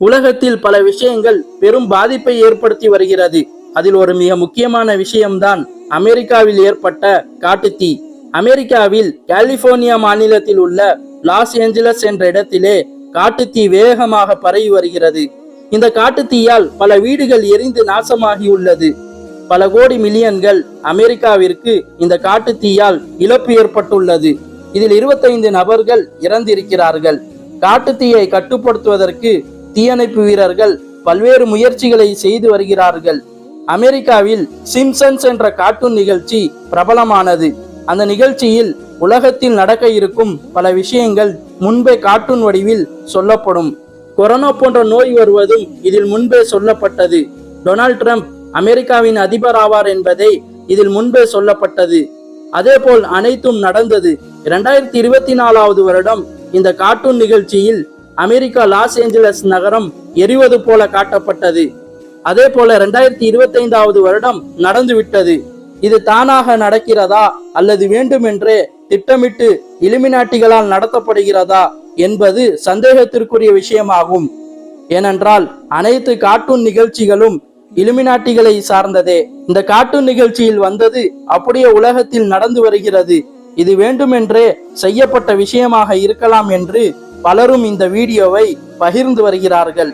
உலகத்தில் பல விஷயங்கள் பெரும் பாதிப்பை ஏற்படுத்தி வருகிறது. அதில் ஒரு மிக முக்கியமான விஷயம்தான் அமெரிக்காவில் ஏற்பட்ட காட்டுத்தீ. அமெரிக்காவில் கலிபோர்னியா மாநிலத்தில் உள்ள லாஸ் ஏஞ்சலஸ் என்ற இடத்திலே காட்டுத்தீ வேகமாக பரவி வருகிறது. இந்த காட்டுத்தீயால் பல வீடுகள் எரிந்து நாசமாகியுள்ளது பல கோடி மில்லியன்கள் அமெரிக்காவிற்கு இந்த காட்டுத்தீயால் இழப்பு ஏற்பட்டுள்ளது. இதில் 25 நபர்கள் இறந்திருக்கிறார்கள். காட்டுத்தீயை கட்டுப்படுத்துவதற்கு தீயணைப்பு வீரர்கள் பல்வேறு முயற்சிகளை செய்து வருகிறார்கள். அமெரிக்காவில் சிம்சன்ஸ் என்ற கார்ட்டூன் நிகழ்ச்சி பிரபலமானது. அந்த நிகழ்ச்சியில் உலகத்தில் நடக்க இருக்கும் பல விஷயங்கள் முன்பே கார்ட்டூன் வடிவில் சொல்லப்படும். கொரோனா போன்ற நோய் வருவதும் இதில் முன்பே சொல்லப்பட்டது. டொனால்ட் ட்ரம்ப் அமெரிக்காவின் அதிபர் ஆவார் என்பதை இதில் முன்பே சொல்லப்பட்டது. அதேபோல் அனைத்தும் நடந்தது. இரண்டாயிரத்தி இருபத்தி நாலாவது வருடம் இந்த கார்ட்டூன் நிகழ்ச்சியில் அமெரிக்கா லாஸ் ஏஞ்சலஸ் நகரம் எரிவது போல காட்டப்பட்டது. அதே போல இரண்டாயிரத்தி இருபத்தி ஐந்தாவது வருடம் நடந்துவிட்டது இது தானாக நடக்கிறதா அல்லது வேண்டுமென்றே திட்டமிட்டு இலுமினாட்டிகளால் நடத்தப்படுகிறதா என்பது சந்தேகத்திற்குரிய விஷயமாகும். ஏனென்றால் அனைத்து கார்ட்டூன் நிகழ்ச்சிகளும் இலுமினாட்டிகளை சார்ந்ததே. இந்த கார்ட்டூன் நிகழ்ச்சியில் வந்தது அப்படியே உலகத்தில் நடந்து வருகிறது. இது வேண்டுமென்றே செய்யப்பட்ட விஷயமாக இருக்கலாம் என்று பலரும் இந்த வீடியோவை பகிர்ந்து வருகிறார்கள்.